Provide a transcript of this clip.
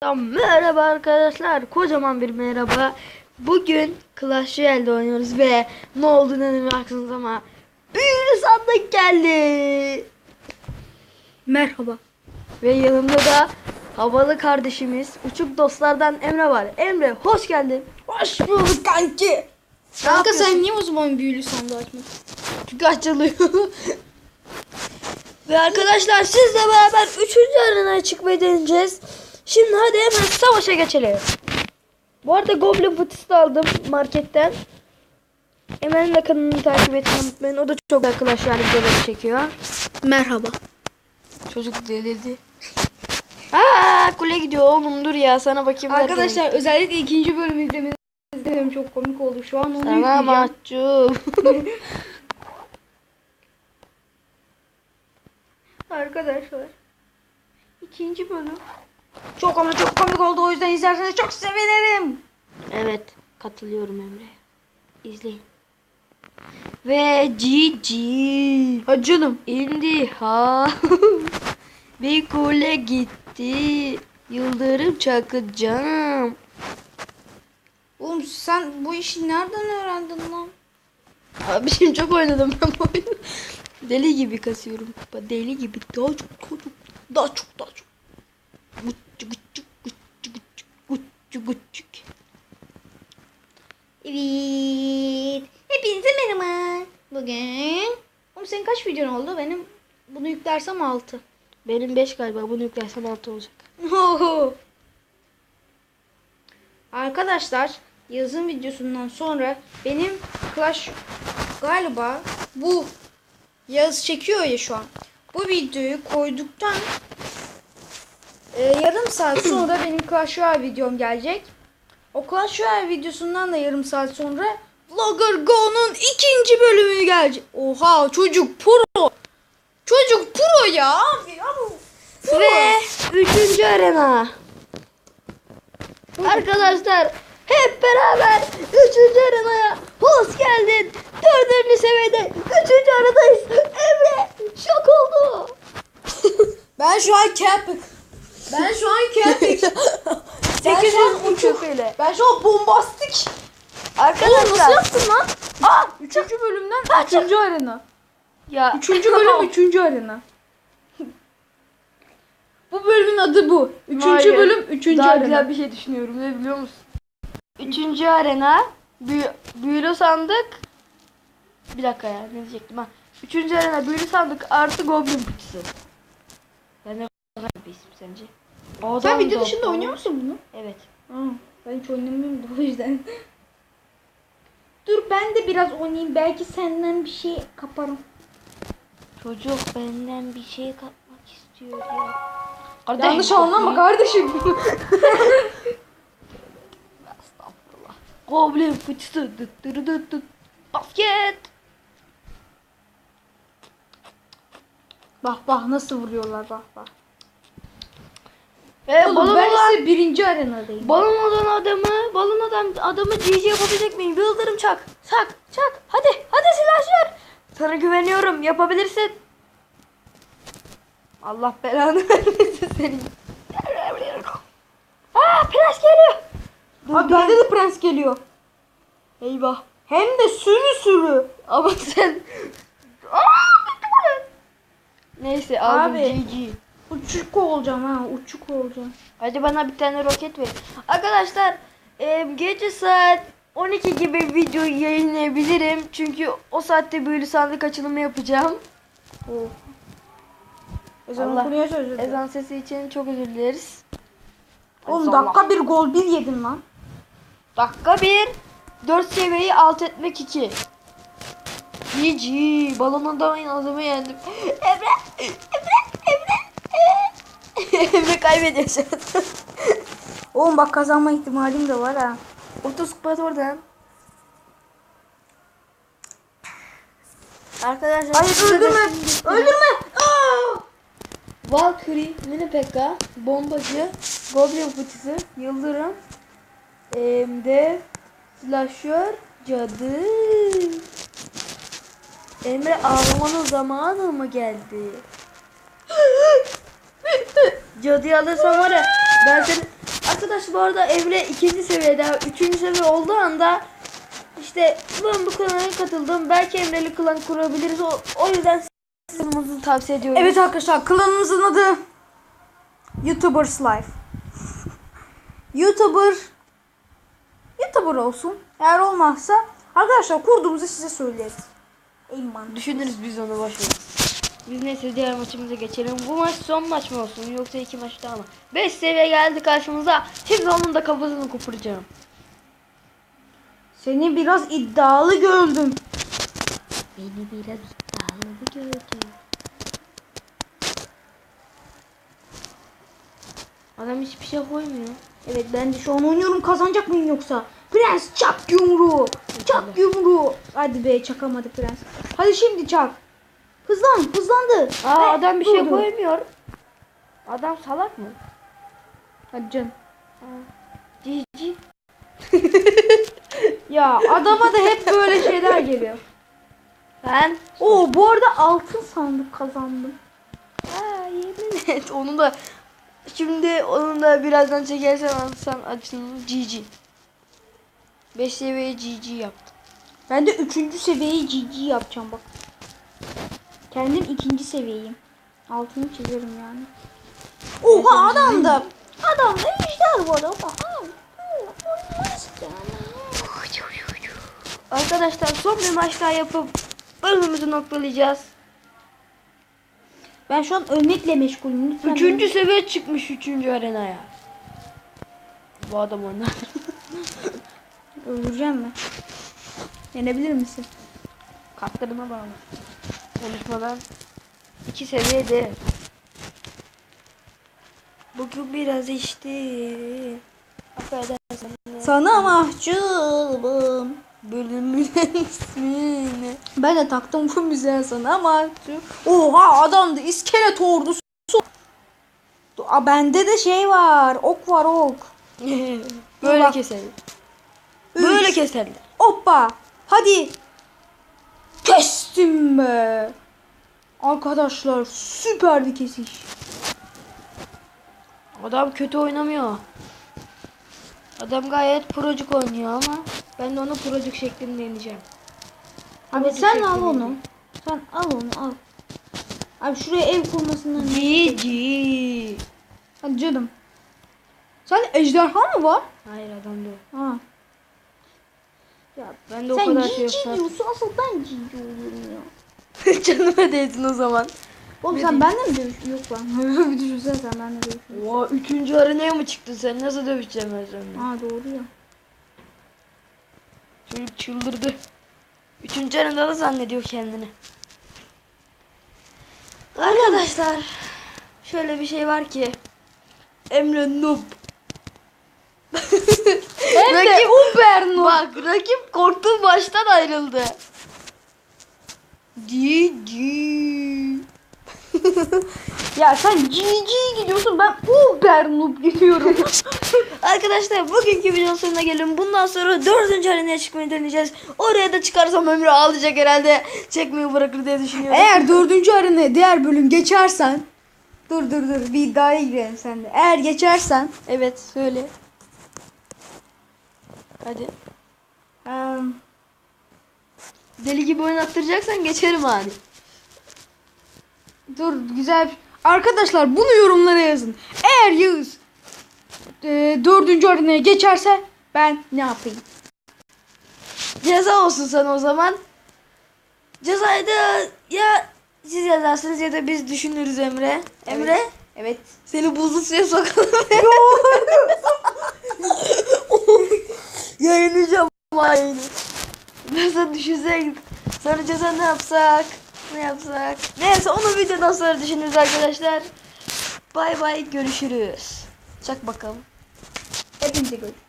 Tamam, Merhaba arkadaşlar. Kocaman bir merhaba. Bugün Clash Royale'de oynuyoruz ve ne olduğunu bilmiyorsunuz ama büyülü sandık geldi. Merhaba. Ve yanımda da havalı kardeşimiz Uçuk Dostlardan Emre var. Emre hoş geldin. Hoş bulduk kanki. Kanka sen niye o zaman büyülü sandığı açmadın? Çünkü açılıyor. ve arkadaşlar sizle beraber 3. arenaya çıkmayı deneyeceğiz. Şimdi hadi hemen savaşa geçelim. Bu arada Goblin fıtısı da aldım marketten. Hemen de kanalını takip etmeyi unutmayın. O da çok Royale videoları çekiyor. Merhaba. Çocuk delirdi. Aa kule gidiyor oğlum dur ya sana bakayım. Arkadaşlar özellikle ikinci bölümü izlemenizi istedim. Çok komik oldu. Şu an onu Sana yükleyeceğim. mahcup. Arkadaşlar. ikinci bölüm. Çok ama çok komik oldu. O yüzden izlerseniz çok sevinirim. evet katılıyorum Emre. İzleyin. Ve GG. Ha canım. İndi ha. Bir kule gitti. Yıldırım çakacağım. Oğlum sen bu işi nereden öğrendin lan? Abi şimdi çok oynadım ben bu oyunu. Deli gibi kasıyorum. Deli gibi. Daha çok, daha çok, daha çok, daha çok. Guccu guccu guccu guccu guccu guccu. Evet. Hepinize merhaba. Bugün. Oğlum senin kaç videon oldu? Benim bunu yüklersem 6. Benim 5 galiba. Bunu yüklersem 6 olacak. Arkadaşlar yazın videosundan sonra benim Clash galiba bu yaz çekiyor ya şu an. Bu videoyu koyduktan e, yarım saat sonra benim Clash Royale videom gelecek. O Clash Royale videosundan da yarım saat sonra Vlogger Go'nun ikinci bölümü gelecek. Oha çocuk pro. Ya. Ve 3. arena. Arkadaşlar hep beraber 3. arenaya hoş geldin. 4. seviyede 3. aradayız. Emre şok oldu. Ben şu an Capik. Ben şu an Capik. ben şu an uçuk. Ben şu an bombastik. Arkadaşlar. yaptın lan? Aa, Üçüncü bölümden üçüncü arena. ya. Üçüncü bölüm üçüncü arena. Bu bölümün adı bu. Üçüncü Hayır. bölüm üçüncü Daha arena. güzel bir şey düşünüyorum ne biliyor musun? Üçüncü arena büyü, büyülü sandık bir dakika ya ne diyecektim ha. Üçüncü arena büyülü sandık artı goblin kutusu. Ben ne kadar bir isim sence? Sen Adam video da- dışında oynuyor musun bunu? Evet. Aa, ben hiç oynamıyorum da o yüzden. Dur ben de biraz oynayayım. Belki senden bir şey kaparım. Çocuk benden bir şey kapmak istiyor ya. Yanlış anlama kardeşim. Estağfurullah. Goblin fıçısı. Dıt dırı dıt dıt. Basket. bak bak nasıl vuruyorlar bak bak. Ve Oğlum balon ben olan, ise birinci arenadayım. balon olan adamı, balon adam adamı GG yapabilecek miyim? Yıldırım çak. Çak, çak. Hadi, hadi silahşör. Sana güveniyorum. Yapabilirsin. Allah belanı vermesin senin. Aa, prens geliyor. Dur, Abi bende de prens geliyor. Eyvah. Hem de sürü sürü. Ama sen... Aa. Neyse aldım Abi. GG. Uçuk olacağım ha uçuk olacağım. Hadi bana bir tane roket ver. Arkadaşlar e, gece saat 12 gibi videoyu yayınlayabilirim. Çünkü o saatte büyülü sandık açılımı yapacağım. Oh. Ezan Allah. okunuyor sözü. Ezan sesi için çok özür dileriz. Oğlum Allah. dakika bir gol bir yedin lan. Dakika 1. 4 seviyeyi alt etmek 2. GG. Balon adamın adamı yendim. Emre. Emre. Emre. Emre kaybediyor şu an. Oğlum bak kazanma ihtimalim de var ha. Otospat oradan. Arkadaşlar Hayır öldürme. Öldürme. Valkyrie, Mini Pekka, Bombacı, Goblin Fıçısı, Yıldırım, em, Dev, Slasher, Cadı. Emre ağlamanın zamanı mı geldi? Cadıyı alırsan var ya ben seni Arkadaşlar bu arada Emre ikinci seviyede, üçüncü seviye olduğu anda işte ben bu kanala katıldım. Belki Emre'li klan kurabiliriz. O, o yüzden size tavsiye ediyorum. Evet arkadaşlar klanımızın adı YouTubers Life. YouTuber YouTuber olsun. Eğer olmazsa arkadaşlar kurduğumuzu size söyleriz. Eyman. Düşünürüz biz onu ver. Biz neyse diğer maçımıza geçelim. Bu maç son maç mı olsun yoksa iki maç daha mı? 5 seviye geldi karşımıza. Şimdi onun da kafasını kopuracağım. Seni biraz iddialı gördüm. Beni biraz Adam hiçbir şey koymuyor. Evet ben de şu an oynuyorum kazanacak mıyım yoksa? Prens çak yumruğu. Çak yumruğu. Hadi be çakamadı prens. Hadi şimdi çak. Hızlan hızlandı. Aa Ve adam bir şey koymuyor. Adam salak mı? Hadi canım. Cici. Ya adama da hep böyle şeyler geliyor. Ben Oo bu arada altın sandık kazandım. Aa, yemin et. Onu da şimdi onu da birazdan çekersen alsan açın GG. 5 seviye GG yaptım. Ben de üçüncü seviyeyi GG yapacağım bak. Kendim ikinci seviyeyim. Altını çizerim yani. Oha adam da. Adam da ejder var ama. Arkadaşlar son bir maç daha yapıp bölümümüzü noktalayacağız. Ben şu an ölmekle meşgulüm. Lütfen Üçüncü seviye çıkmış üçüncü arenaya. Bu adam beni Öldüreceğim mi? Yenebilir misin? Kartlarına bağlı. Konuşmadan iki seviyede. Bugün biraz içti. Affedersin. Sana mahcubum. Bölümün ismini. Ben de taktım bu müziğe sana mahcup. Oha adamdı iskelet ordusu. Aa, bende de şey var. Ok var ok. Böyle bak. keselim. Üç. Böyle keselim. Hoppa. Hadi. Kestim be. Arkadaşlar süper bir kesiş. Adam kötü oynamıyor. Adam gayet procuk oynuyor ama ben de onu procuk şeklinde deneyeceğim. Abi Hadi sen al onu. Sen al onu al. Abi şuraya ev kurmasından. GG. Hadi canım. Sen ejderha mı var? Hayır adam değil. Ha. Ya ben de o Sen kadar şey cici yok. diyorsun asıl ben cici oluyorum ya. Canıma değsin o zaman. Oğlum Ne sen benimle mi dövüşüyorsun? Yok lan. bir düşünsene sen benimle dövüşüyorsun. Oha üçüncü arenaya mı çıktın sen? Nasıl dövüşeceğim ben seninle? Ha doğru ya. Çocuk çıldırdı. Üçüncü arenada da zannediyor kendini. Arkadaşlar şöyle bir şey var ki Emre noob. Hem de rakip, Uber noob. bak rakip korktuğu baştan ayrıldı. GG. Ya sen GG gidiyorsun ben Uber noob gidiyorum. Arkadaşlar bugünkü videonun sonuna gelelim. Bundan sonra dördüncü arenaya çıkmayı deneyeceğiz. Oraya da çıkarsam Emre ağlayacak herhalde. Çekmeyi bırakır diye düşünüyorum. Eğer dördüncü arenaya diğer bölüm geçersen Dur dur dur bir iddiaya girelim sen de. Eğer geçersen Evet söyle. Hadi. em, Deli gibi oynattıracaksan geçerim hani. Dur güzel bir- Arkadaşlar bunu yorumlara yazın. Eğer Yağız e, dördüncü arenaya geçerse ben ne yapayım? Ceza olsun sana o zaman. Cezayı da ya siz yazarsınız ya da biz düşünürüz Emre. Emre Evet. seni buzlu suya sokalım. Yayınlayacağım yayını. Nasıl düşünsek. Sonra ceza ne yapsak? Ne yapsak? Neyse onu videodan sonra düşünürüz arkadaşlar. Bay bay görüşürüz. Çak bakalım. Hepinize görüşürüz.